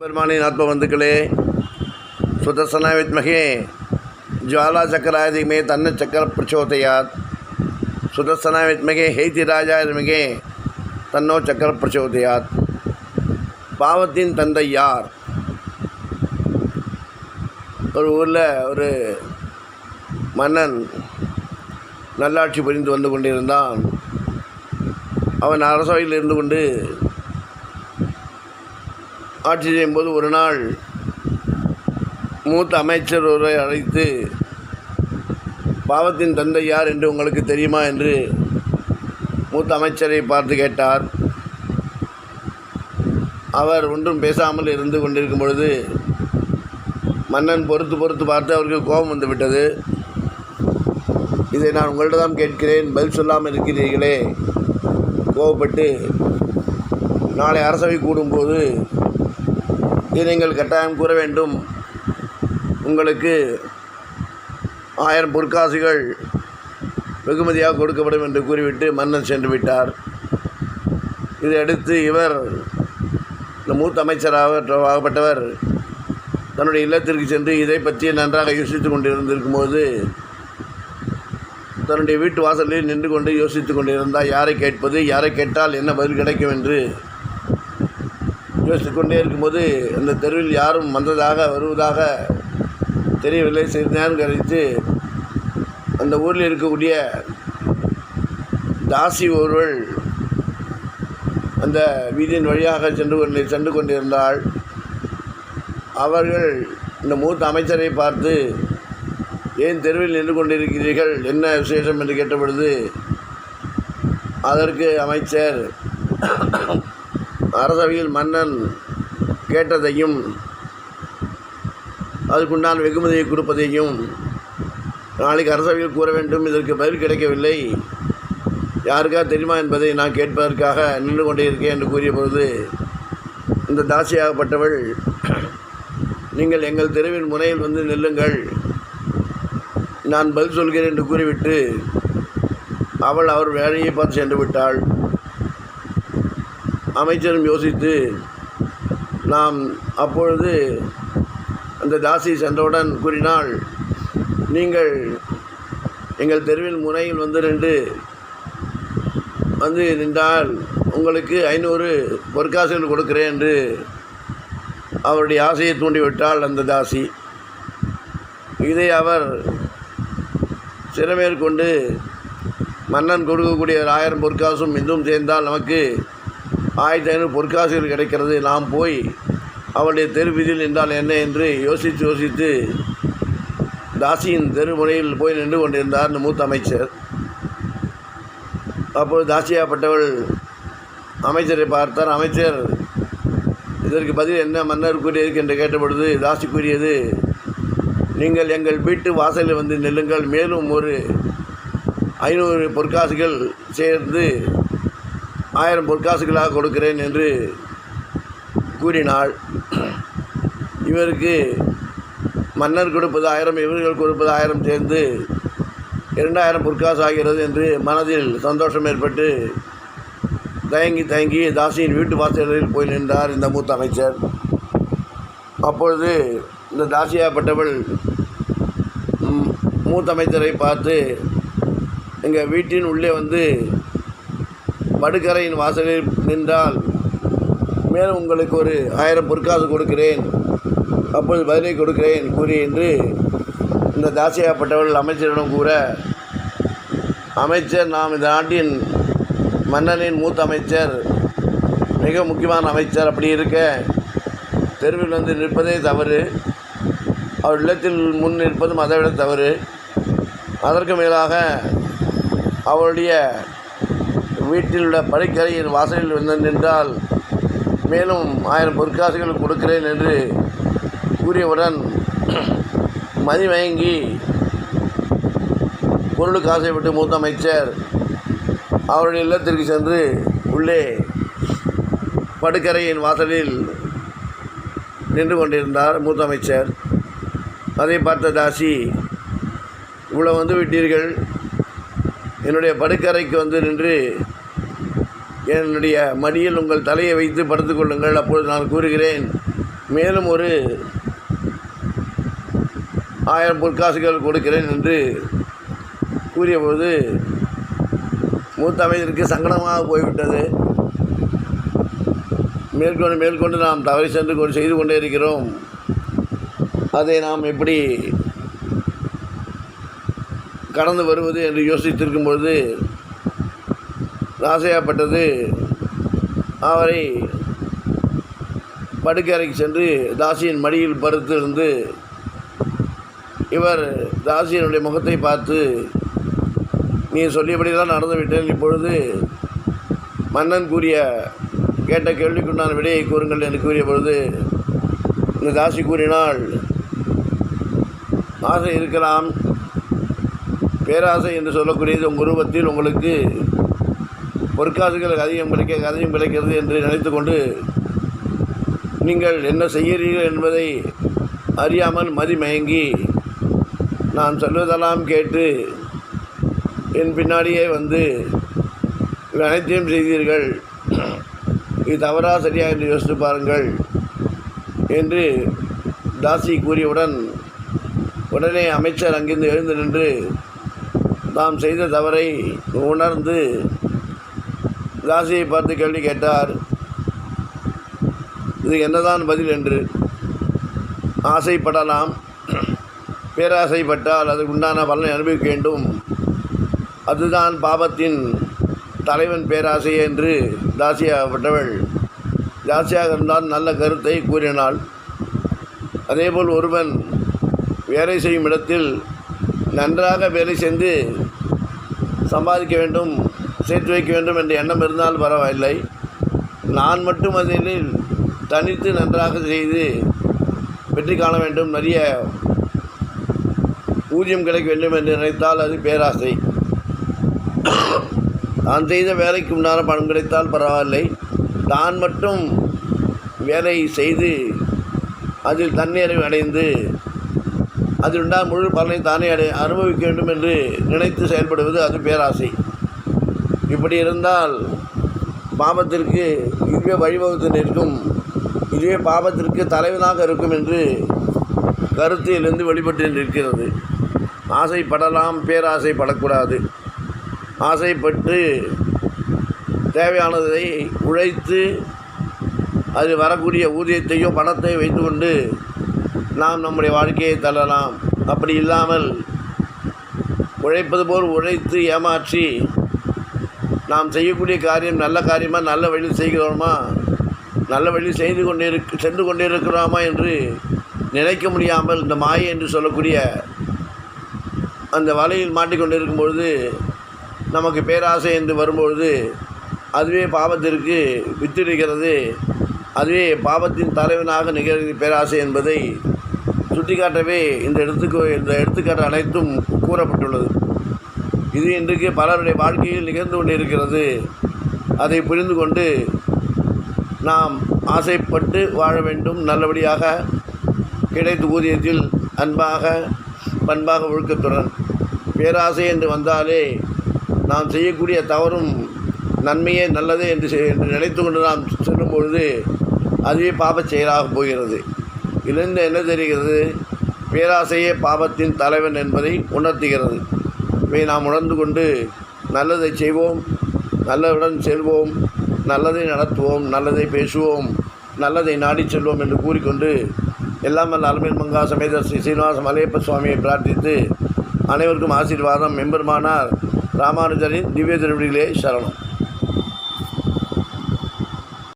பெருமானின் ஆத்மபந்துக்களே சுதர்சன வித்மகே ஜுவாலா சக்கராதிமே தன்ன சக்கர பிரச்சோதயாத் சுதர்சன வித்மகே ஹெய்திராஜா மிகே தன்னோ சக்கர பிரச்சோதயாத் பாவத்தின் தந்தை யார்? ஒரு ஊரில் ஒரு மன்னன் நல்லாட்சி புரிந்து வந்து கொண்டிருந்தான். அவன் அரசவையில் இருந்து கொண்டு ஆட்சி செய்யும்போது ஒரு நாள் மூத்த அமைச்சர் ஒருவரை அழைத்து பாவத்தின் தந்தை யார் என்று உங்களுக்கு தெரியுமா? என்று மூத்த அமைச்சரை பார்த்து கேட்டார். அவர் ஒன்றும் பேசாமல் இருந்து கொண்டிருக்கும் பொழுது மன்னன் பொறுத்து பொறுத்து பார்த்து அவருக்கு கோபம் வந்துவிட்டது இதை நான் உங்கள்கிட்ட தான் கேட்கிறேன். பதில் சொல்லாமல் இருக்கிறீர்களே. கோவப்பட்டு நாளை அரசவை கூடும்போது இதை நீங்கள் கட்டாயம் கூற வேண்டும். உங்களுக்கு ஆயிரம் பொற்காசுகள் வெகுமதியாக கொடுக்கப்படும் என்று கூறிவிட்டு மன்னன் சென்று விட்டார். இதையடுத்து இவர் இந்த மூத்த அமைச்சராக ஆகப்பட்டவர் தன்னுடைய இல்லத்திற்கு சென்று இதை பற்றி நன்றாக யோசித்து கொண்டிருந்திருக்கும்போது தன்னுடைய வீட்டு வாசலில் நின்று கொண்டு யோசித்து கொண்டிருந்தால் யாரை கேட்பது யாரை கேட்டால் என்ன பதில் கிடைக்கும் என்று யோசித்து கொண்டே இருக்கும்போது அந்த தெருவில் யாரும் வந்ததாக வருவதாக தெரியவில்லை. சிறிது நேரம் கழித்து அந்த ஊரில் இருக்கக்கூடிய தாசி ஒருவள் அந்த வீதியின் வழியாக சென்று கொண்டு சென்று கொண்டிருந்தாள். அவர்கள் இந்த மூத்த அமைச்சரை பார்த்து ஏன் தெருவில் நின்று கொண்டிருக்கிறீர்கள்? என்ன விசேஷம்? என்று கேட்டபொழுது அதற்கு அமைச்சர் அரசவையில் மன்னன் கேட்டதையும் அதுக்குண்டான வெகுமதியை கொடுப்பதையும் நாளைக்கு அரசவையில் கூற வேண்டும். இதற்கு பதில் கிடைக்கவில்லை. யாருக்கா தெரியுமா என்பதை நான் கேட்பதற்காக நின்று கொண்டே இருக்கேன் என்று கூறிய பொழுது இந்த தாசியாகப்பட்டவள் நீங்கள் எங்கள் தெருவின் முனையில் வந்து நில்லுங்கள். நான் பதில் சொல்கிறேன் என்று கூறிவிட்டு அவள் அவர் வேலையை பார்த்து சென்று விட்டாள். அமைச்சரும் யோசித்து நாம் அப்பொழுது அந்த தாசி சென்றவுடன் கூறினால் நீங்கள் எங்கள் தெருவில் முனையில் வந்து நின்று வந்து நின்றால் உங்களுக்கு ஐநூறு பொற்காசுகள் கொடுக்கிறேன் என்று அவருடைய ஆசையை தூண்டிவிட்டாள் அந்த தாசி. இதை அவர் சிறமேற்கொண்டு மன்னன் கொடுக்கக்கூடிய ஒரு ஆயிரம் பொற்காசும் இன்னும் சேர்ந்தால் நமக்கு ஆயிரத்தி ஐநூறு பொற்காசுகள் கிடைக்கிறது. நாம் போய் அவளுடைய தெரு வீதியில் நின்றால் என்ன என்று யோசித்து யோசித்து தாசியின் தெருமுறையில் போய் நின்று கொண்டிருந்தார் இந்த மூத்த அமைச்சர். அப்போது தாசியாப்பட்டவள் அமைச்சரை பார்த்தார். அமைச்சர் இதற்கு பதில் என்ன? மன்னர் கூறியது என்று கேட்டபொழுது தாசி கூறியது நீங்கள் எங்கள் வீட்டு வாசலில் வந்து நெல்லுங்கள். மேலும் ஒரு ஐநூறு பொற்காசுகள் சேர்ந்து ஆயிரம் பொற்காசுகளாக கொடுக்கிறேன் என்று கூறினாள். இவருக்கு மன்னர் கொடுப்பது ஆயிரம் இவர்கள் கொடுப்பது ஆயிரம் சேர்ந்து இரண்டாயிரம் பொற்காசு ஆகிறது என்று மனதில் சந்தோஷம் ஏற்பட்டு தயங்கி தயங்கி தாசியின் வீட்டு வாசலில் போய் நின்றார் இந்த மூத்த அமைச்சர். அப்பொழுது இந்த தாசியாப்பட்டவள் மூத்த அமைச்சரை பார்த்து எங்கள் வீட்டின் உள்ளே வந்து படுக்கரையின் வாசலில் நின்றால் மேலும் உங்களுக்கு ஒரு ஆயிரம் பொற்காசு கொடுக்கிறேன். அப்பொழுது பதிலை கொடுக்கிறேன் கூறி என்று இந்த தாசியாப்பட்டவர்கள் அமைச்சரிடம் கூற அமைச்சர் நாம் இந்த நாட்டின் மன்னனின் மூத்த அமைச்சர் மிக முக்கியமான அமைச்சர் அப்படி இருக்க தெருவில் வந்து நிற்பதே தவறு. அவர் இல்லத்தில் முன் நிற்பதும் அதை விட தவறு. அதற்கு மேலாக அவருடைய வீட்டில் உள்ள படுக்கரையின் வாசலில் வந்து நின்றால் மேலும் ஆயிரம் பொற்காசுகள் கொடுக்கிறேன் என்று கூறியவுடன் மதி மதிமயங்கி பொருளுக்கு ஆசைப்பட்டு மூத்த அமைச்சர் அவருடைய இல்லத்திற்கு சென்று உள்ளே படுக்கரையின் வாசலில் நின்று கொண்டிருந்தார் மூத்த அமைச்சர். அதை பார்த்த தாசி இவ்வளோ வந்து விட்டீர்கள். என்னுடைய படுக்கரைக்கு வந்து நின்று என்னுடைய மடியில் உங்கள் தலையை வைத்து படுத்துக்கொள்ளுங்கள். அப்பொழுது நான் கூறுகிறேன் மேலும் ஒரு ஆயிரம் பொற்காசுகள் கொடுக்கிறேன் என்று கூறியபோது மூத்த அமைச்சருக்கு சங்கடமாக போய்விட்டது. மேற்கொண்டு மேற்கொண்டு நாம் தவறி சென்று கொண்டு செய்து கொண்டே இருக்கிறோம். அதை நாம் எப்படி கடந்து வருவது? என்று யோசித்திருக்கும் பொழுது ராசையாப்பட்டது. அவரை படுக்கறைக்கு சென்று தாசியின் மடியில் படுத்திருந்து இவர் தாசியனுடைய முகத்தை பார்த்து நீ சொல்லியபடி தான் நடந்துவிட்டேன். இப்பொழுது மன்னன் கூறிய கேட்ட கேள்விக்குண்டான விடையை கூறுங்கள் என்று கூறிய பொழுது இந்த தாசி கூறினால் ஆசை இருக்கலாம். பேராசை என்று சொல்லக்கூடியது உங்கள் உருவத்தில் உங்களுக்கு பொற்காசுகள் அதிகம் கிடைக்க அதிகம் கிடைக்கிறது என்று நினைத்து கொண்டு நீங்கள் என்ன செய்கிறீர்கள் என்பதை அறியாமல் மதிமயங்கி நான் சொல்வதெல்லாம் கேட்டு என் பின்னாடியே வந்து இவை அனைத்தையும் செய்தீர்கள். இது தவறா சரியா என்று யோசித்து பாருங்கள் என்று தாசி கூறியவுடன் உடனே அமைச்சர் அங்கிருந்து எழுந்து நின்று தாம் செய்த தவறை உணர்ந்து ராசியை பார்த்து கேள்வி கேட்டார். இது என்னதான் பதில் என்று. ஆசைப்படலாம். பேராசைப்பட்டால் அதுக்கு உண்டான பலனை அனுபவிக்க வேண்டும். அதுதான் பாபத்தின் தலைவன் பேராசை என்று தாசியாகப்பட்டவள் தாசியாக இருந்தால் நல்ல கருத்தை கூறினாள். அதேபோல் ஒருவன் வேலை செய்யும் இடத்தில் நன்றாக வேலை செய்து சம்பாதிக்க வேண்டும். சேர்த்து வைக்க வேண்டும் என்ற எண்ணம் இருந்தால் பரவாயில்லை. நான் மட்டும் அதில் தனித்து நன்றாக செய்து வெற்றி காண வேண்டும். நிறைய ஊதியம் கிடைக்க வேண்டும் என்று நினைத்தால் அது பேராசை. நான் செய்த வேலைக்கு உண்டான பணம் கிடைத்தால் பரவாயில்லை. தான் மட்டும் வேலை செய்து அதில் தன்னிறைவு அடைந்து அதில் உண்டான முழு பலனை தானே அடை அனுபவிக்க வேண்டும் என்று நினைத்து செயல்படுவது அது பேராசை. இப்படி இருந்தால் பாபத்திற்கு இதுவே வழிவகுத்து நிற்கும். இதுவே பாபத்திற்கு தலைவனாக இருக்கும் என்று கருத்திலிருந்து வெளிப்பட்டு நிற்கிறது. ஆசைப்படலாம் பேராசைப்படக்கூடாது. ஆசைப்பட்டு தேவையானதை உழைத்து அது வரக்கூடிய ஊதியத்தையோ பணத்தையோ வைத்துக்கொண்டு நாம் நம்முடைய வாழ்க்கையை தள்ளலாம். அப்படி இல்லாமல் உழைப்பது போல் உழைத்து ஏமாற்றி நாம் செய்யக்கூடிய காரியம் நல்ல காரியமாக நல்ல வழியில் செய்கிறோமா? நல்ல வழியில் செய்து கொண்டே சென்று கொண்டே இருக்கிறோமா என்று நினைக்க முடியாமல் இந்த மாயை என்று சொல்லக்கூடிய அந்த வலையில் மாட்டிக்கொண்டிருக்கும் பொழுது நமக்கு பேராசை என்று வரும்பொழுது அதுவே பாவத்திற்கு வித்திருக்கிறது அதுவே பாவத்தின் தலைவனாக நிகழ்கிறது பேராசை என்பதை சுட்டிக்காட்டவே இந்த எடுத்துக்கோ இந்த எடுத்துக்காட்டு அனைத்தும் கூறப்பட்டுள்ளது. இது இன்றைக்கு பலருடைய வாழ்க்கையில் நிகழ்ந்து கொண்டிருக்கிறது. அதை புரிந்து கொண்டு நாம் ஆசைப்பட்டு வாழ வேண்டும். நல்லபடியாக கிடைத்த ஊதியத்தில் அன்பாக பண்பாக ஒழுக்கத்துடன் பேராசை என்று வந்தாலே நாம் செய்யக்கூடிய தவறும் நன்மையே நல்லதே என்று செய்- என்று நினைத்து கொண்டு நாம் செல்லும் பொழுது அதுவே பாபச் செயலாக போகிறது. இதிலிருந்து என்ன தெரிகிறது? பேராசையே பாபத்தின் தலைவன் என்பதை உணர்த்துகிறது. இவை நாம் உணர்ந்து கொண்டு நல்லதை செய்வோம் நல்லதுடன் செல்வோம் நல்லதை நடத்துவோம் நல்லதை பேசுவோம் நல்லதை நாடிச் செல்வோம் என்று கூறிக்கொண்டு எல்லாம் வல்ல அலமீன் மங்கா சமேத ஸ்ரீ சீனிவாச மலையப்ப சுவாமியை பிரார்த்தித்து அனைவருக்கும் ஆசீர்வாதம். எம்பெருமானார் ராமானுஜரின் திவ்ய திருவடிகளே சரணம்.